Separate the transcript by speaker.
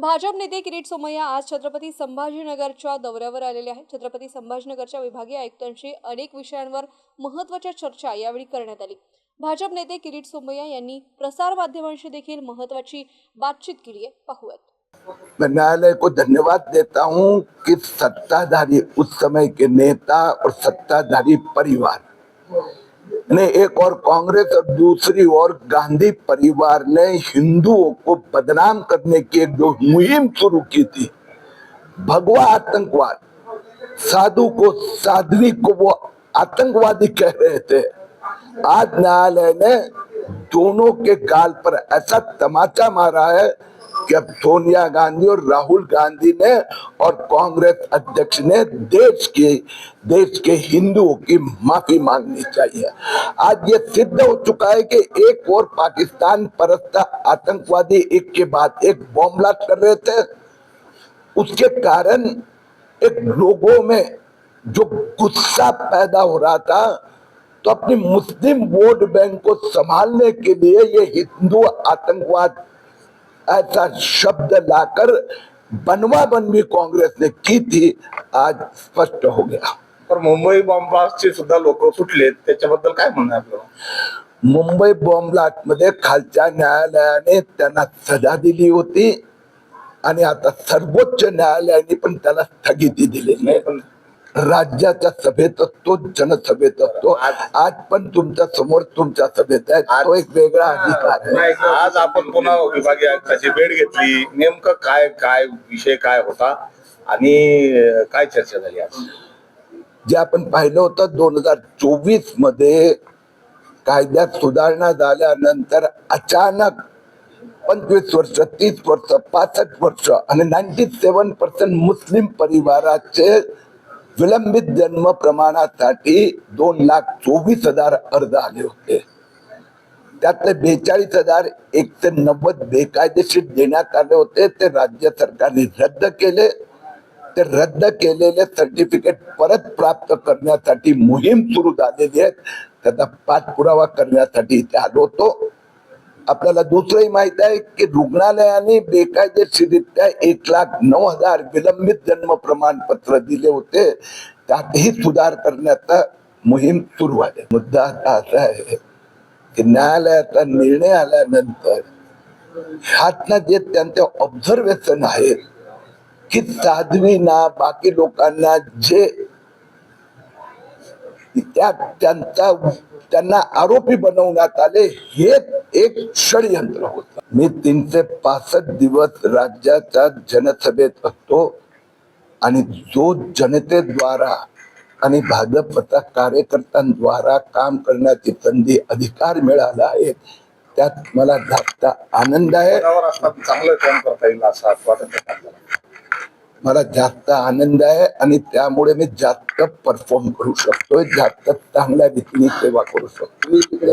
Speaker 1: भाजप नेते किरीट सोमय्या आज छत्रपती संभाजीनगरच्या दौऱ्यावर आलेले आहेत. छत्रपती संभाजीनगरच्या विभागीय आयुक्तांशी अनेक विषयांवर महत्त्वाच्या चर्चा यावेळी करण्यात आली. भाजप नेते किरीट सोमय्या यांनी प्रसार माध्यमांशी देखील महत्वाची बातचीत केली आहे. पाहूयात.
Speaker 2: मैं न्यायालय को धन्यवाद देता हूं कि सत्ताधारी उस समय के नेता और सत्ताधारी परिवार ने एक और कांग्रेस और दूसरी ओर गांधी परिवार ने हिंदुओं को बदनाम करने की एक जो मुहिम शुरू की थी, भगवा आतंकवाद। साधु को, साध्वी को वो आतंकवादी कह रहे थे। आज न्यायालय ने दोनों के गाल पर ऐसा तमाचा मारा है कि अब सोनिया गांधी और राहुल गांधी ने और कांग्रेस अध्यक्ष ने देश के देश के हिंदुओं की माफ़ी मांगनी चाहिए। आज ये सिद्ध हो चुका है कि एक और पाकिस्तान परस्त आतंकवादी एक के बाद एक बॉम्ब ब्लास्ट कर रहे थे। उसके कारण एक लोगों में जो गुस्सा पैदा हो रहा था तो अपनी मुस्लिम वोट बैंक को संभालने के लिए ये हिंदू आतंकवाद ऐसा शब्द लाकर बनवा बनवी कांग्रेस ने की थी आज स्पष्ट हो गया।
Speaker 3: तर मुंबई बॉम्ब ब्लास्टचे सुद्धा लोक सुटलेत त्याच्याबद्दल काय म्हणणं आहे आपलं?
Speaker 2: मुंबई बॉम्ब ब्लास्टमध्ये खालच्या न्यायालयाने त्यांना सजा दिली होती आणि आता सर्वोच्च न्यायालयाने पण त्याला स्थगिती दिलेली
Speaker 3: नाही पण
Speaker 2: राज्याच्या सभेत असतो जनसभेत असतो. आज पण तुमच्यासमोर तुमच्या सभेत आहे तो एक वेगळा अधिकार आहे.
Speaker 3: आज आपण पुन्हा विभागीय आयुक्ताची भेट घेतली. नेमकं काय काय विषय काय होता? आणि काय चर्चा झाली आज?
Speaker 2: जे आपण पाहिलं होतं दोन हजार चोवीसमध्ये कायद्यात सुधारणा झाल्यानंतर अचानक पंचवीस वर्ष तीस वर्ष पासष्ट वर्ष आणि नाईन्टी सेवन पर्सेंट मुस्लिम परिवाराचे विलंबित जन्म प्रमाणासाठी दोन लाख चोवीस हजार अर्ज आले होते. त्यातले बेचाळीस हजार एकशे नव्वद बेकायदेशीर देण्यात आले होते. ते राज्य सरकारने रद्द केले. ते रद्द केलेले सर्टिफिकेट परत प्राप्त करण्यासाठी मोहीम सुरू झालेली आहे. त्याचा पाठपुरावा करण्यासाठी इथे आलो होतो. आपल्याला दुसरंही माहीत आहे की रुग्णालयाने बेकायदेशीरित्या एक लाख नऊ हजार विलंबित जन्म प्रमाणपत्र दिले होते त्यातही सुधार करण्याचा मोहीम सुरू आहे. मुद्दा आता असा आहे की न्यायालयाचा निर्णय आल्यानंतर ह्यातनं जे त्यांचे ऑब्झर्वेशन आहे की साध्वीना बाकी लोकांना जे त्या त्यांचा त्यांना आरोपी बनवण्यात आले हे एक षडयंत्र होत. मी तीनशे पासष्ट दिवस राज्याच्या जनसभेत असतो आणि जो जनतेद्वारा आणि भाजपचा कार्यकर्त्यांद्वारा काम करण्याची संधी अधिकार मिळाला आहे त्यात मला जास्त आनंद आहे.
Speaker 3: चांगलं काम करता येईल असं वाटत
Speaker 2: मला जास्त आनंद आहे आणि त्यामुळे मी जास्त परफॉर्म करू शकतोय जास्त चांगल्या रीतीने सेवा करू शकतो तिकडे